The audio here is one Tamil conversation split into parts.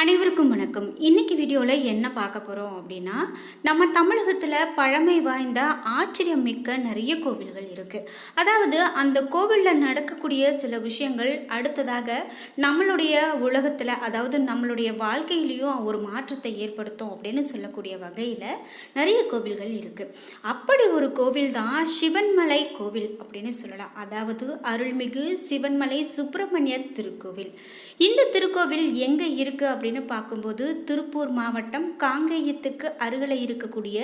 அனைவருக்கும் வணக்கம். இன்னைக்கு வீடியோவில் என்ன பார்க்க போகிறோம் அப்படின்னா நம்ம தமிழகத்தில் பழமை வாய்ந்த ஆச்சரியம் மிக்க நிறைய கோவில்கள் இருக்குது அதாவது அந்த கோவிலில் நடக்கக்கூடிய சில விஷயங்கள் அடுத்ததாக நம்மளுடைய உலகத்தில் அதாவது நம்மளுடைய வாழ்க்கையிலையும் ஒரு மாற்றத்தை ஏற்படுத்தும் அப்படின்னு சொல்லக்கூடிய வகையில் நிறைய கோவில்கள் இருக்குது அப்படி ஒரு கோவில் தான் சிவன்மலை கோவில் அப்படின்னு சொல்லலாம். அதாவது அருள்மிகு சிவன்மலை சுப்பிரமணியர் திருக்கோவில். இந்த திருக்கோவில் எங்கே இருக்குது அப்படின்னு பார்க்கும்போது திருப்பூர் மாவட்டம் காங்கேயத்துக்கு அருகில் இருக்கக்கூடிய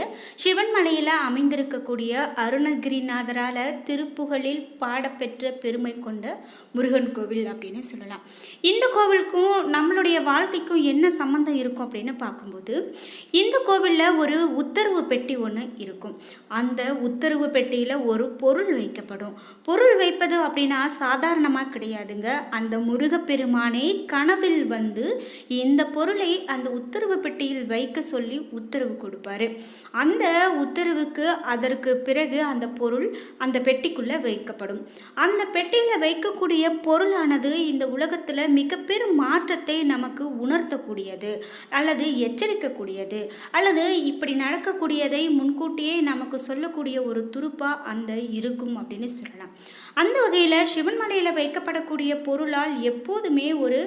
சிவன்மலையில் அமைந்திருக்கக்கூடிய அருணகிரிநாதரால் திருப்புகழில் பாடப்பெற்ற பெருமை கொண்ட முருகன் கோவில் அப்படின்னு சொல்லலாம். இந்த கோவிலுக்கும் நம்மளுடைய வாழ்க்கைக்கும் என்ன சம்மந்தம் இருக்கும் அப்படின்னு பார்க்கும்போது இந்த கோவிலில் ஒரு உத்தரவு பெட்டி ஒன்று இருக்கும். அந்த உத்தரவு பெட்டியில் ஒரு பொருள் வைக்கப்படும். பொருள் வைப்பது அப்படின்னா சாதாரணமாக கிடையாதுங்க. அந்த முருகப்பெருமானை கனவில் வந்து இந்த இந்த பொருளை அந்த உத்தரவு பெட்டியில் வைக்க சொல்லி உத்தரவு கொடுப்பாரு. அந்த உத்தரவுக்கு அதற்கு பிறகு அந்த பொருள் அந்த பெட்டிக்குள்ளே வைக்கப்படும். அந்த பெட்டியில் வைக்கக்கூடிய பொருளானது இந்த உலகத்தில் மிக பெரும் மாற்றத்தை நமக்கு உணர்த்தக்கூடியது அல்லது எச்சரிக்கக்கூடியது அல்லது இப்படி நடக்கக்கூடியதை முன்கூட்டியே நமக்கு சொல்லக்கூடிய ஒரு துருப்பாக அந்த இருக்கும் அப்படின்னு சொல்லலாம். அந்த வகையில் சிவன்மலையில் வைக்கப்படக்கூடிய பொருளால் எப்போதுமே ஒரு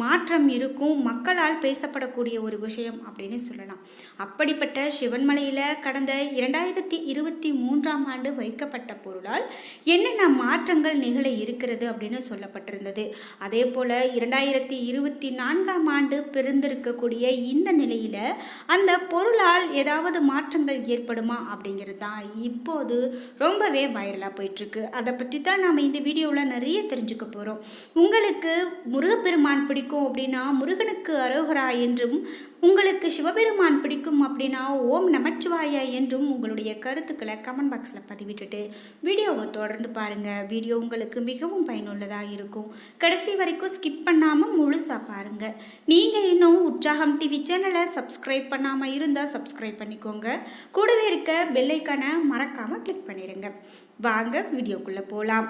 மாற்றம் இருக்கும். மக்களால் பேசப்படக்கூடிய ஒரு விஷயம் அப்படின்னு சொல்லலாம். அப்படிப்பட்ட சிவன்மலையில் கடந்த இரண்டாயிரத்தி இருபத்தி மூன்றாம் ஆண்டு வைக்கப்பட்ட பொருளால் என்னென்ன மாற்றங்கள் நிகழ இருக்கிறது அப்படின்னு சொல்லப்பட்டிருந்தது. அதே போல் இரண்டாயிரத்தி இருபத்தி நான்காம் ஆண்டு பிறந்திருக்கக்கூடிய இந்த நிலையில் அந்த பொருளால் ஏதாவது மாற்றங்கள் ஏற்படுமா அப்படிங்கிறது தான் இப்போது ரொம்பவே வைரலாக போயிட்டுருக்கு. அதை பற்றி தான் நாம் இந்த வீடியோவில் நிறைய தெரிஞ்சுக்க போகிறோம் உங்களுக்கு முருகப்பெருமான் பிடிக்கும் அப்படின்னா முருகனுக்கு அரோகரா என்றும் உங்களுக்கு சிவபெருமான் பிடிக்கும் அப்படின்னா ஓம் நமச்சிவாயா என்றும் உங்களுடைய கருத்துக்களை கமெண்ட் பாக்ஸில் பதிவிட்டுட்டு வீடியோவை தொடர்ந்து பாருங்கள் வீடியோ உங்களுக்கு மிகவும் பயனுள்ளதாக இருக்கும். கடைசி வரைக்கும் ஸ்கிப் பண்ணாமல் முழுசாக பாருங்கள் நீங்கள் இன்னும் உற்சாகம் டிவி சேனலை சப்ஸ்கிரைப் பண்ணாமல் இருந்தால் சப்ஸ்கிரைப் பண்ணிக்கோங்க. கூடவே இருக்க பெல்லைக்கான மறக்காமல் கிளிக் பண்ணிடுங்க வாங்க வீடியோக்குள்ளே போகலாம்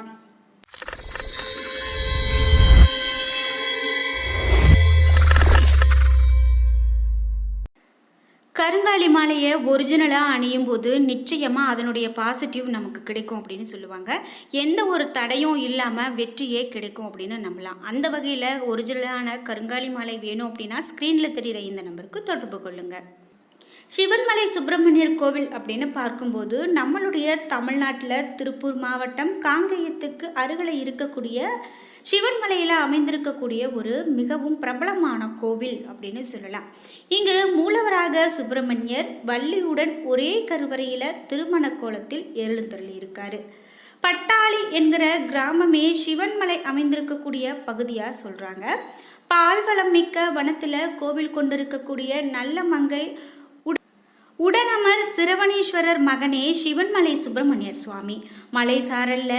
கருங்காலி மாலையை ஒரிஜினலாக அணியும் போது நிச்சயமாக அதனுடைய பாசிட்டிவ் நமக்கு கிடைக்கும் அப்படின்னு சொல்லுவாங்க. எந்த ஒரு தடையும் இல்லாமல் வெற்றியே கிடைக்கும் அப்படின்னு நம்பலாம். அந்த வகையில் ஒரிஜினலான கருங்காலி மாலை வேணும் அப்படின்னா ஸ்க்ரீனில் தெரிகிற இந்த நம்பருக்கு தொடர்பு கொள்ளுங்கள் சிவன்மலை சுப்பிரமணியர் கோவில் அப்படின்னு பார்க்கும்போது நம்மளுடைய தமிழ்நாட்டில் திருப்பூர் மாவட்டம் காங்கேயத்துக்கு அருகில் இருக்கக்கூடிய சிவன்மலையில் அமைந்திருக்கக்கூடிய ஒரு மிகவும் பிரபலமான கோவில் அப்படின்னு சொல்லலாம். இங்கு மூலவராக சுப்பிரமணியர் வள்ளியுடன் ஒரே கருவறையில் திருமண கோலத்தில் எழுந்தள்ளியிருக்காரு பட்டாளி என்கிற கிராமமே சிவன்மலை அமைந்திருக்கக்கூடிய பகுதியாக சொல்கிறாங்க பால்வளம் மிக்க வனத்தில் கோவில் கொண்டிருக்கக்கூடிய நல்ல மங்கை உடனமர் சிரவணீஸ்வரர் மகனே சிவன்மலை சுப்பிரமணியர் சுவாமி. மலை சாரல்ல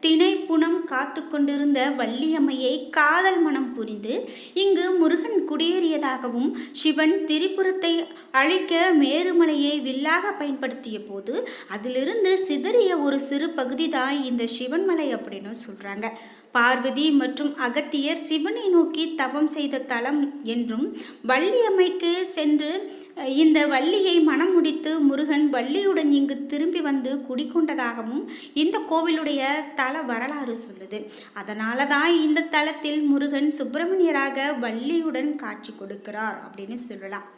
திணைப்புணம் காத்து கொண்டிருந்த வள்ளியம்மையை காதல் மனம் புரிந்து இங்கு முருகன் குடியேறியதாகவும் சிவன் திரிபுரத்தை அழிக்க மேருமலையை வில்லாக பயன்படுத்திய போது அதிலிருந்து சிதறிய ஒரு சிறு பகுதி தான் இந்த சிவன்மலை அப்படின்னு சொல்கிறாங்க பார்வதி மற்றும் அகத்தியர் சிவனை நோக்கி தவம் செய்த தலம் என்றும் வள்ளியம்மைக்கு சென்று இந்த வள்ளியை மனம் முடித்து முருகன் வள்ளியுடன் இங்கு திரும்பி வந்து குடிக்கொண்டதாகவும் இந்த கோவிலுடைய தல வரலாறு சொல்லுது. அதனால தான் இந்த தலத்தில் முருகன் சுப்பிரமணியராக வள்ளியுடன் காட்சி கொடுக்கிறார் அப்படின்னு சொல்லலாம்.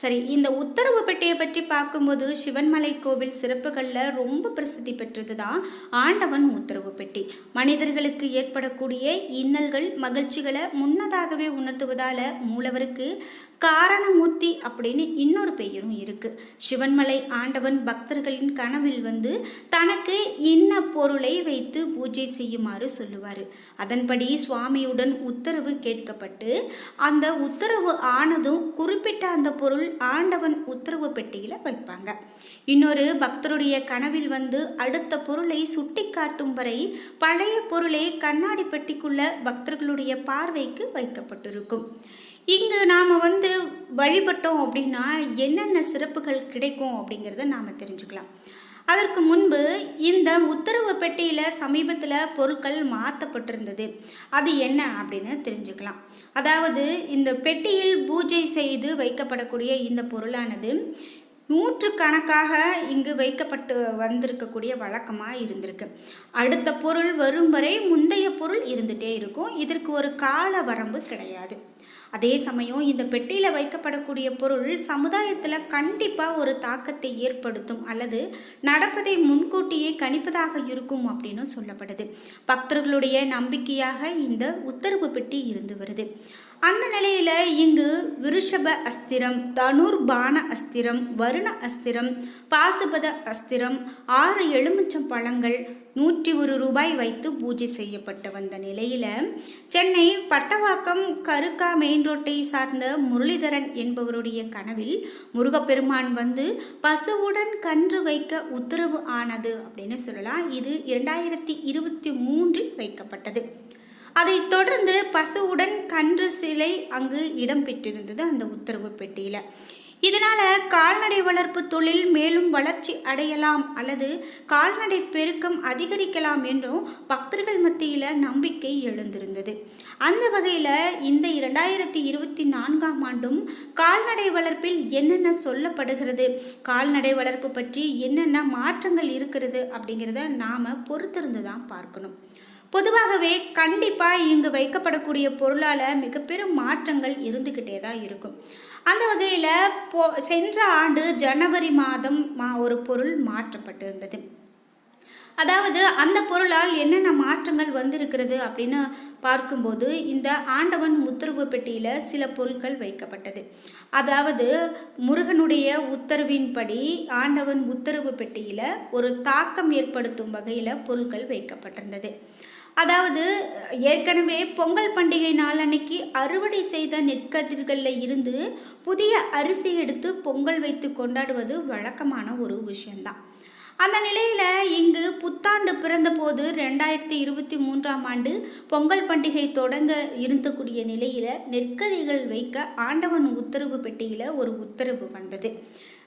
சரி இந்த உத்தரவு பெட்டியை பற்றி பார்க்கும்போது சிவன்மலை கோவில் சிறப்புகளில் ரொம்ப பிரசித்தி பெற்றது தான் ஆண்டவன் உத்தரவு பெட்டி. மனிதர்களுக்கு ஏற்படக்கூடிய இன்னல்கள் மகிழ்ச்சிகளை முன்னதாகவே உணர்த்துவதால் மூலவருக்கு காரணமூர்த்தி அப்படின்னு இன்னொரு பெயரும் இருக்குது சிவன்மலை ஆண்டவன் பக்தர்களின் கனவில் வந்து தனக்கு இன்ன பொருளை வைத்து பூஜை செய்யுமாறு சொல்லுவார். அதன்படி சுவாமியுடன் உத்தரவு கேட்கப்பட்டு அந்த உத்தரவு ஆனதும் குறிப்பிட்ட அந்த பொருள் ஆண்டவன் உத்தரவு பெட்டியில் வைப்பாங்க. இன்னொரு பக்தருடைய கனவில் வந்து அடுத்த பொருளை சுட்டி காட்டும் வரை பழைய பொருளை கண்ணாடி பெட்டிக்குள்ள பக்தர்களுடைய பார்வைக்கு வைக்கப்பட்டிருக்கும். இங்கு நாம் வந்து வழிபட்டோம் அப்படின்னா என்னென்ன சிறப்புகள் கிடைக்கும் அப்படிங்கிறத நாம் தெரிஞ்சுக்கலாம். அதற்கு முன்பு இந்த உத்தரவு பெட்டியில் சமீபத்தில் பொருட்கள் மாற்றப்பட்டிருந்தது அது என்ன அப்படின்னு தெரிஞ்சுக்கலாம். அதாவது இந்த பெட்டியில் பூஜை செய்து வைக்கப்படக்கூடிய இந்த பொருளானது நூற்று கணக்காக இங்கு வைக்கப்பட்டு வந்திருக்கக்கூடிய வழக்கமாக இருந்திருக்கு. அடுத்த பொருள் வரும் வரை முந்தைய பொருள் இருந்துகிட்டே இருக்கும். இதற்கு ஒரு கால வரம்பு கிடையாது. அதே சமயம் இந்த பெட்டியில் வைக்கப்படக்கூடிய பொருள் சமுதாயத்தில் கண்டிப்பாக ஒரு தாக்கத்தை ஏற்படுத்தும் அல்லது நடப்பதை முன்கூட்டியே கணிப்பதாக இருக்கும் அப்படின்னு சொல்லப்படுது. பக்தர்களுடைய நம்பிக்கையாக இந்த உத்தரவு பெட்டி இருந்து வருது. அந்த நிலையில் இங்கு விருஷப அஸ்திரம் தனுர்பான அஸ்திரம் வருண அஸ்திரம் பாசுபத அஸ்திரம் ஆறு எலுமிச்சம் பழங்கள் நூற்றி ஒரு ரூபாய் வைத்து பூஜை செய்யப்பட்டு வந்த நிலையில் சென்னை பட்டவாக்கம் கருக்கா மெயின் ரோட்டை சார்ந்த முரளிதரன் என்பவருடைய கனவில் முருகப்பெருமான் வந்து பசுவுடன் கன்று வைக்க உத்தரவு ஆனது அப்படின்னு சொல்லலாம். இது இரண்டாயிரத்தி இருபத்தி மூன்றில் வைக்கப்பட்டது. அதைத் தொடர்ந்து பசுவுடன் கன்று சிலை அங்கு இடம்பெற்றிருந்தது அந்த உத்தரவு பெட்டியில். இதனால் கால்நடை வளர்ப்பு தொழில் மேலும் வளர்ச்சி அடையலாம் அல்லது கால்நடை பெருக்கம் அதிகரிக்கலாம் என்றும் பக்தர்கள் மத்தியில் நம்பிக்கை எழுந்திருந்தது. அந்த வகையில் இந்த இரண்டாயிரத்தி இருபத்தி நான்காம் ஆண்டும் கால்நடை வளர்ப்பில் என்னென்ன சொல்லப்படுகிறது கால்நடை வளர்ப்பு பற்றி என்னென்ன மாற்றங்கள் இருக்கிறது அப்படிங்கிறத நாம் பொறுத்திருந்து தான் பார்க்கணும். பொதுவாகவே கண்டிப்பாக இங்கு வைக்கப்படக்கூடிய பொருளால் மிகப்பெரும் மாற்றங்கள் இருந்துக்கிட்டே தான் இருக்கும். அந்த வகையில் போ சென்ற ஆண்டு ஜனவரி மாதம் மா ஒரு பொருள் மாற்றப்பட்டிருந்தது. அதாவது அந்த பொருளால் என்னென்ன மாற்றங்கள் வந்திருக்கிறது அப்படின்னு பார்க்கும்போது இந்த ஆண்டவன் உத்தரவு பெட்டியில் சில பொருட்கள் வைக்கப்பட்டது. அதாவது முருகனுடைய உத்தரவின்படி ஆண்டவன் உத்தரவு பெட்டியில் ஒரு தாக்கம் ஏற்படுத்தும் வகையில் பொருட்கள் வைக்கப்பட்டிருந்தது. அதாவது ஏற்கனவே பொங்கல் பண்டிகை நாள் அன்னைக்கு அறுவடை செய்த நெற்கதிர்களில் இருந்து புதிய அரிசி எடுத்து பொங்கல் வைத்து கொண்டாடுவது வழக்கமான ஒரு விஷயந்தான் அந்த நிலையில் இங்கு புத்தாண்டு பிறந்தபோது ரெண்டாயிரத்தி இருபத்தி மூன்றாம் ஆண்டு பொங்கல் பண்டிகை தொடங்க இருந்தக்கூடிய நிலையில் நெற்கதிகள் வைக்க ஆண்டவன் உத்தரவு பெட்டியில் ஒரு உத்தரவு வந்தது.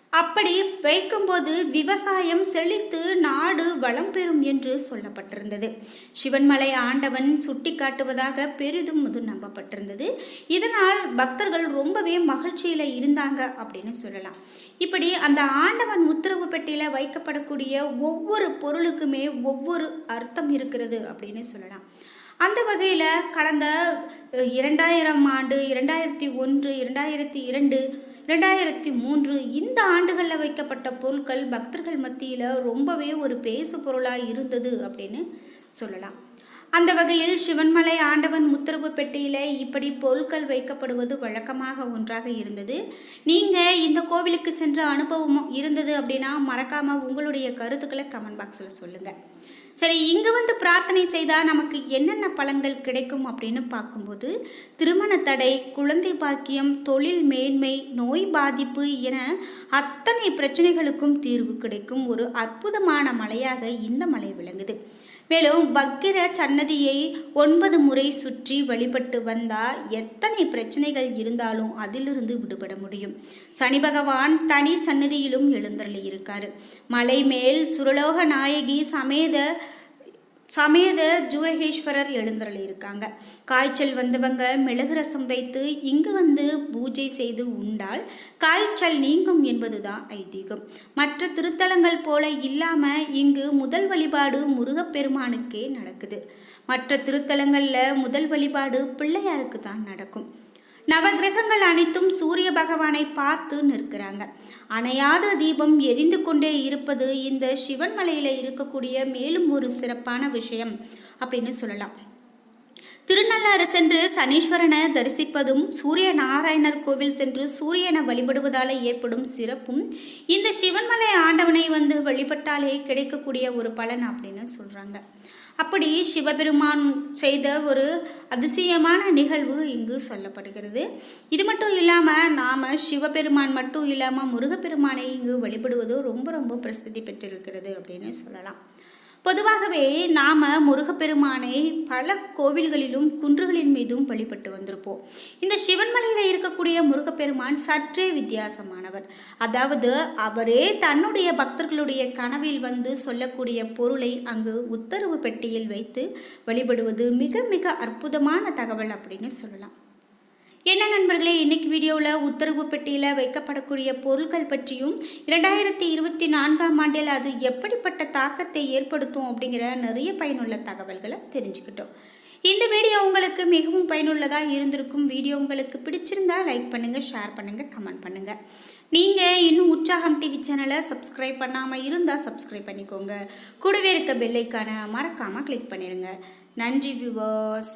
அப்படி வைக்கும்போது விவசாயம் செழித்து நாடு வளம் பெறும் என்று சொல்லப்பட்டிருந்தது. சிவன்மலை ஆண்டவன் சுட்டி காட்டுவதாக பெரிதும் இது நம்பப்பட்டிருந்தது. இதனால் பக்தர்கள் ரொம்பவே மகிழ்ச்சியில் இருந்தாங்க அப்படின்னு சொல்லலாம். இப்படி அந்த ஆண்டவன் உத்தரவு பெட்டியில் வைக்கப்படக்கூடிய ஒவ்வொரு பொருளுக்குமே ஒவ்வொரு அர்த்தம் இருக்கிறது அப்படின்னு சொல்லலாம். அந்த வகையில் கடந்த இரண்டாயிரம் ஆண்டு இரண்டாயிரத்தி ஒன்று இரண்டாயிரத்தி இரண்டு ரெண்டாயிரத்தி மூன்று இந்த ஆண்டுகளில் வைக்கப்பட்ட பொருட்கள் பக்தர்கள் மத்தியில் ரொம்பவே ஒரு பேசு பொருளாக இருந்தது அப்படின்னு சொல்லலாம். அந்த வகையில் சிவன்மலை ஆண்டவன் முத்தரவு பெட்டியில் இப்படி பொருட்கள் வைக்கப்படுவது வழக்கமாக ஒன்றாக இருந்தது. நீங்கள் இந்த கோவிலுக்கு சென்ற அனுபவம் இருந்தது அப்படின்னா மறக்காமல் உங்களுடைய கருத்துக்களை கமெண்ட் பாக்ஸில் சொல்லுங்கள் சரி இங்கே வந்து பிரார்த்தனை செய்தால் நமக்கு என்னென்ன பலன்கள் கிடைக்கும் அப்படின்னு பார்க்கும்போது திருமண தடை குழந்தை பாக்கியம் தொழில் மேன்மை நோய் பாதிப்பு என அத்தனை பிரச்சனைகளுக்கும் தீர்வு கிடைக்கும் ஒரு அற்புதமான மலையாக இந்த மலை விளங்குது. மேலும் பக்கிர சன்னதியை ஒன்பது முறை சுற்றி வழிபட்டு வந்தால் எத்தனை பிரச்சனைகள் இருந்தாலும் அதிலிருந்து விடுபட முடியும். சனி பகவான் தனி சன்னதியிலும் எழுந்தருளி இருக்காரு மலை மேல் சுரலோக நாயகி சமேத சமேத ஜூரகேஸ்வரர் எழுந்தருளியிருக்காங்க காய்ச்சல் வந்தவங்க மிளகு ரசம் வைத்து இங்கு வந்து பூஜை செய்து உண்டால் காய்ச்சல் நீங்கும் என்பதுதான் ஐதீகம். மற்ற திருத்தலங்கள் போல இல்லாமல் இங்கு முதல் வழிபாடு முருகப்பெருமானுக்கே நடக்குது. மற்ற திருத்தலங்களில் முதல் வழிபாடு பிள்ளையாருக்கு தான் நடக்கும். நவகிரகங்கள் அனைத்தும் சூரிய பகவானை பார்த்து நிற்கிறாங்க. அணையாத தீபம் எரிந்து கொண்டே இருப்பது இந்த சிவன் மலையில் இருக்கக்கூடிய மேலும் ஒரு சிறப்பான விஷயம் அப்படின்னு சொல்லலாம். திருநள்ளாறு சென்று சனீஸ்வரனை தரிசிப்பதும் சூரிய நாராயணர் கோவில் சென்று சூரியனை வழிபடுவதால் ஏற்படும் சிறப்பும் இந்த சிவன்மலை ஆண்டவனை வந்து வழிபட்டாலே கிடைக்கக்கூடிய ஒரு பலன் அப்படின்னு சொல்கிறாங்க அப்படி சிவபெருமான் செய்த ஒரு அதிசயமான நிகழ்வு இங்கு சொல்லப்படுகிறது. இது மட்டும் இல்லாமல் நாம் சிவபெருமான் மட்டும் இல்லாமல் முருகப்பெருமானை இங்கு வழிபடுவது ரொம்ப ரொம்ப பிரசித்தி பெற்றிருக்கிறது அப்படின்னு சொல்லலாம். பொதுவாகவே நாம் முருகப்பெருமானை பல கோவில்களிலும் குன்றுகளின் மீதும் வழிபட்டு வந்திருப்போம். இந்த சிவன்மலையில் இருக்கக்கூடிய முருகப்பெருமான் சற்றே வித்தியாசமானவர். அதாவது அவரே தன்னுடைய பக்தர்களுடைய கனவில் வந்து சொல்லக்கூடிய பொருளை அங்கு உத்தரவு பெட்டியில் வைத்து வழிபடுவது மிக மிக அற்புதமான தகவல் அப்படின்னு சொல்லலாம். என்ன நண்பர்களே இன்னைக்கு வீடியோவில் உத்தரவு பெட்டியில் வைக்கப்படக்கூடிய பொருட்கள் பற்றியும் இரண்டாயிரத்தி இருபத்தி நான்காம் ஆண்டில் அது எப்படிப்பட்ட தாக்கத்தை ஏற்படுத்தும் அப்படிங்கிற நிறைய பயனுள்ள தகவல்களை தெரிஞ்சுக்கிட்டோம். இந்த வீடியோ உங்களுக்கு மிகவும் பயனுள்ளதாக இருந்திருக்கும். வீடியோ உங்களுக்கு பிடிச்சிருந்தால் லைக் பண்ணுங்கள் ஷேர் பண்ணுங்கள் கமெண்ட் பண்ணுங்கள் நீங்கள் இன்னும் உற்சாகம் டிவி சேனலை சப்ஸ்கிரைப் பண்ணாமல் இருந்தால் சப்ஸ்கிரைப் பண்ணிக்கோங்க. கூடவே இருக்க பெல்லைக்கான மறக்காமல் கிளிக் பண்ணிடுங்க நன்றி வியூவர்ஸ்